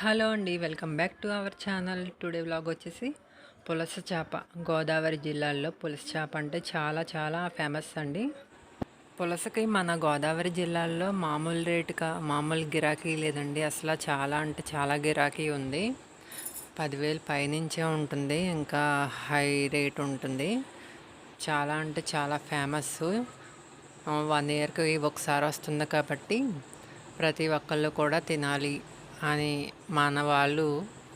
Hello అండి welcome back to our channel. Today vlog వచ్చేసి పులస చేప. గోదావరి జిల్లాల్లో పులస చేప అంటే చాలా చాలా ఫేమస్ అండి. పులసకి మన గోదావరి జిల్లాల్లో మామూలు రేటుగా మామూలు గిరాకీ లేదండి. అసలు చాలా అంటే చాలా గిరాకీ ఉంది. పదివేలు పైనుంచే ఉంటుంది ఇంకా హై రేట్ ఉంటుంది. చాలా అంటే చాలా ఫేమస్ వన్ ఇయర్కి ఒకసారి వస్తుంది కాబట్టి ప్రతి ఒక్కళ్ళు కూడా తినాలి. అని మన వాళ్ళు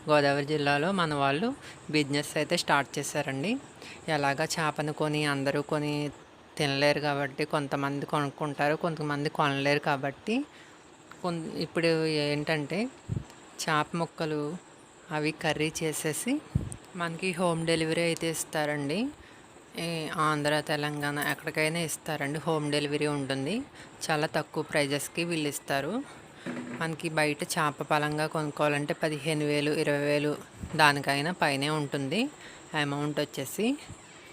గోదావరి జిల్లాలో మన వాళ్ళు బిజినెస్ అయితే స్టార్ట్ చేశారండి. ఎలాగ చేపను కొని అందరూ కొని తినలేరు కాబట్టి కొంతమంది కొనుక్కుంటారు కొంతమంది కొనలేరు కాబట్టి ఇప్పుడు ఏంటంటే చేప ముక్కలు అవి కర్రీ చేసేసి మనకి హోమ్ డెలివరీ అయితే ఇస్తారండి. ఆంధ్ర తెలంగాణ ఎక్కడికైనా ఇస్తారండి. హోమ్ డెలివరీ ఉంటుంది. చాలా తక్కువ ప్రైజెస్కి వీళ్ళు ఇస్తారు. మనకి బయట చేప పలంగా కొనుక్కోవాలంటే పదిహేను వేలు ఇరవై వేలు దానికైనా పైనే ఉంటుంది. అమౌంట్ వచ్చేసి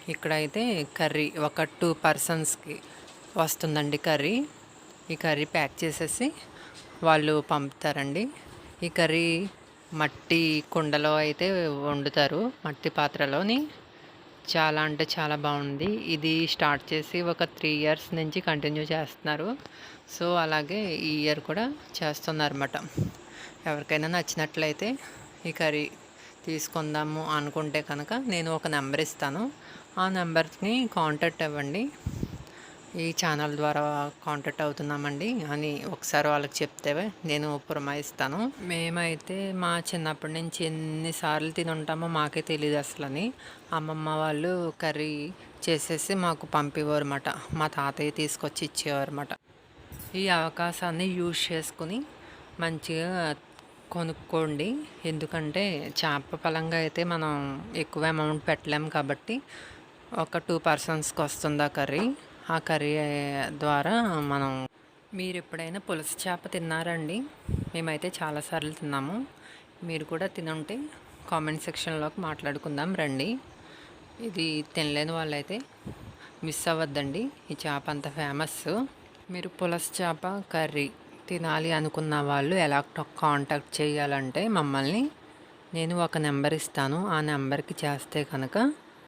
ఇక్కడైతే కర్రీ ఒక టూ పర్సన్స్కి వస్తుందండి కర్రీ. ఈ కర్రీ ప్యాక్ చేసేసి వాళ్ళు పంపుతారండి. ఈ కర్రీ మట్టి కుండలో అయితే వండుతారు మట్టి పాత్రలోని. చాలా అంటే చాలా బాగుంది. ఇది స్టార్ట్ చేసి ఒక త్రీ ఇయర్స్ నుంచి కంటిన్యూ చేస్తున్నారు. సో అలాగే ఈ ఇయర్ కూడా చేస్తున్నారన్నమాట. ఎవరికైనా నచ్చినట్లయితే ఈ కర్రీ తీసుకుందాము అనుకుంటే కనుక నేను ఒక నెంబర్ ఇస్తాను. ఆ నెంబర్ని కాంటాక్ట్ అవ్వండి. ఈ ఛానల్ ద్వారా కాంటాక్ట్ అవుతున్నామండి అని ఒకసారి వాళ్ళకి చెప్తే నేను పురమాయిస్తాను. మేమైతే మా చిన్నప్పటి నుంచి ఎన్నిసార్లు తిని ఉంటామో మాకే తెలియదు అసలని. అమ్మమ్మ వాళ్ళు కర్రీ చేసేసి మాకు పంపేవారు అనమాట మా తాతయ్య తీసుకొచ్చి ఇచ్చేవారు అనమాట ఈ అవకాశాన్ని యూజ్ చేసుకుని మంచిగా కొనుక్కోండి. ఎందుకంటే చేప పలంగా అయితే మనం ఎక్కువ అమౌంట్ పెట్టలేము కాబట్టి ఒక టూ పర్సన్స్కి వస్తుంది ఆ కర్రీ. ఆ కర్రీ ద్వారా మనం మీరు ఎప్పుడైనా పులస చేప తిన్నారండి? మేమైతే చాలాసార్లు తిన్నాము. మీరు కూడా తినుంటే కామెంట్ సెక్షన్లోకి మాట్లాడుకుందాం రండి. ఇది తినలేని వాళ్ళైతే మిస్ అవ్వద్దండి. ఈ చేప అంత ఫేమస్ మీరు పులస చేప కర్రీ తినాలి అనుకున్న వాళ్ళు ఎలా కాంటాక్ట్ చేయాలంటే మమ్మల్ని నేను ఒక నెంబర్ ఇస్తాను. ఆ నెంబర్కి చేస్తే కనుక